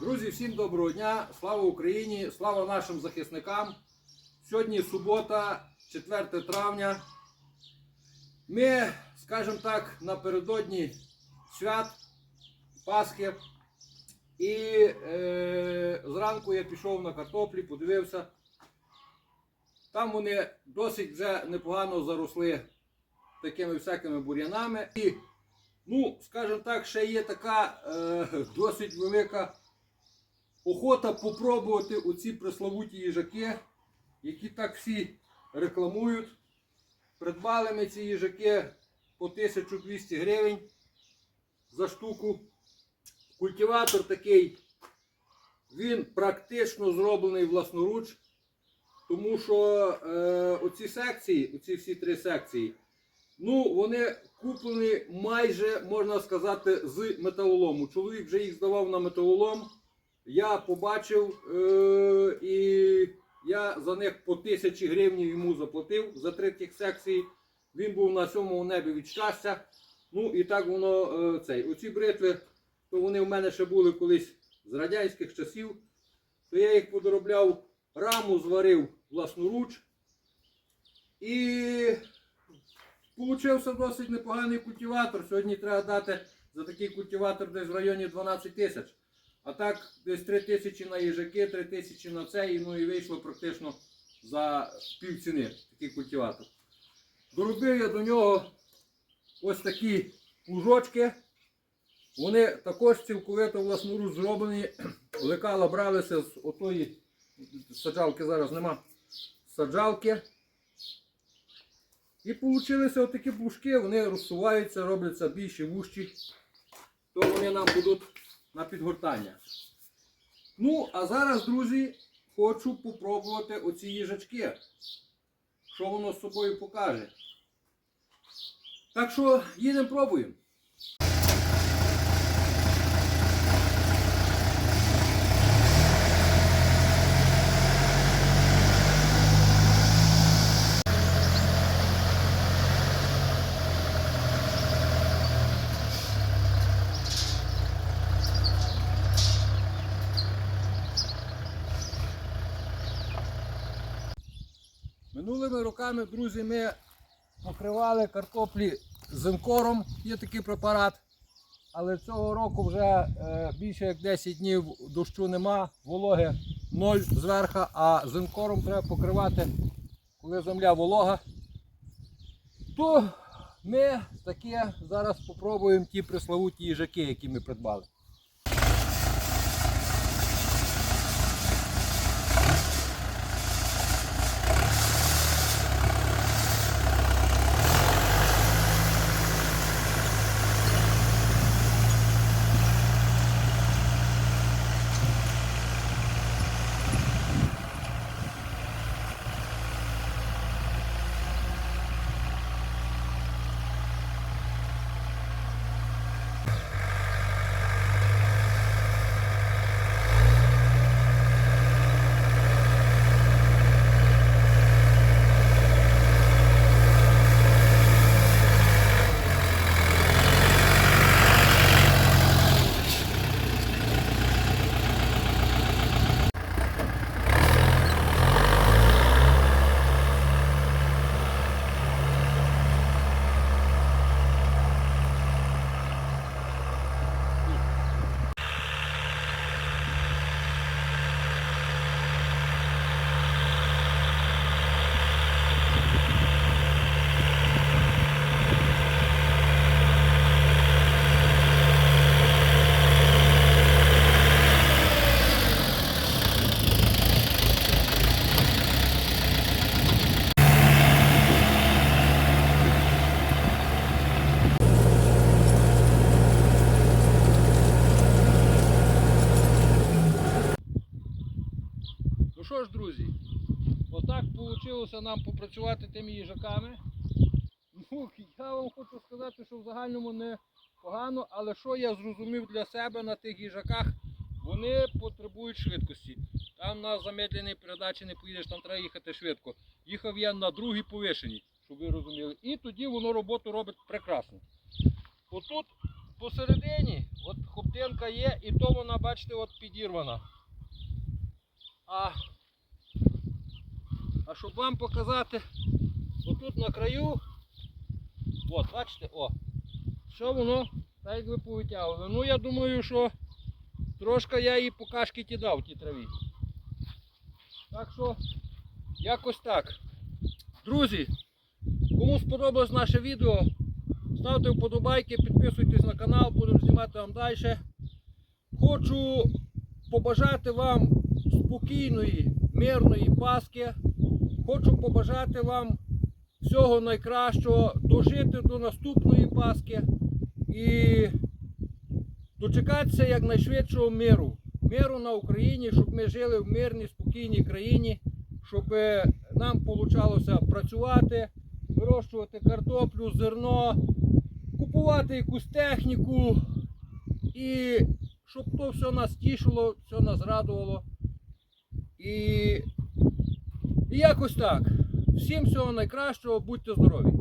Друзі, всім доброго дня! Слава Україні! Слава нашим захисникам! Сьогодні субота, 4 травня. Ми, скажімо так, напередодні свят Пасхи. І е, зранку я пішов на картоплі, подивився. Там вони досить вже непогано заросли такими всякими бур'янами. І, ну, скажімо так, ще є така е, досить велика охота попробувати оці пресловуті їжаки, які так всі рекламують. Придбали ми ці їжаки по 1200 гривень за штуку. Культиватор такий, він практично зроблений власноруч, тому що е, оці секції, оці всі три секції, ну, вони куплені майже, можна сказати, з металолому. Чоловік вже їх здавав на металолом. Я побачив е, і я за них по тисячі гривень йому заплатив за три тих секції. Він був на сьомому небі від щастя. Ну і так воно е, цей. Оці бритви, то вони в мене ще були колись з радянських часів. То я їх подоробляв, раму зварив власноруч. І получився досить непоганий культиватор. Сьогодні треба дати за такий культиватор десь в районі 12 тисяч. А так, десь 3 тисячі на їжаки, 3 тисячі на це, і, ну і вийшло практично за пів ціни такий культиватор. Доробив я до нього ось такі плужочки. Вони також цілковито власноруч зроблені. Лекала бралися з отої саджалки зараз нема. Саджалки. І получилися отакі плужки, вони розсуваються, робляться більші вущі. То вони нам будуть на підгортання. Ну, а зараз, друзі, хочу попробувати оці їжачки. Що воно з собою покаже. Так що їдемо пробуємо. Минулими роками, друзі, ми покривали картоплі зинкором, є такий препарат. Але цього року вже е, більше як 10 днів дощу нема, вологи ноль зверху, а зинкором треба покривати, коли земля волога. То ми таке зараз спробуємо ті пресловуті їжаки, які ми придбали. Ну що ж, друзі, отак вийшло нам попрацювати тими їжаками. Ну, я вам хочу сказати, що в загальному не погано, але що я зрозумів для себе на тих їжаках, вони потребують швидкості. Там на замедленій передачі не поїдеш, там треба їхати швидко. Їхав я на другій повишенні, щоб ви розуміли. І тоді воно роботу робить прекрасно. Отут посередині, от хоптинка є, і то вона, бачите, от підірвана. А, а щоб вам показати, отут на краю, от, бачите, о, що воно, так як ви повитягували. Ну я думаю, що трошки я її по кашки ті тій траві. Так що, якось так. Друзі, кому сподобалось наше відео, ставте вподобайки, підписуйтесь на канал, будемо знімати вам далі. Хочу побажати вам спокійної, мирної Пасхи. Хочу побажати вам всього найкращого, дожити до наступної Пасхи і дочекатися якнайшвидшого миру. Миру на Україні, щоб ми жили в мирній, спокійній країні, щоб нам вийшло працювати, вирощувати картоплю, зерно, купувати якусь техніку і щоб то все нас тішило, все нас радувало. І, і якось так. Всім всього найкращого, будьте здорові!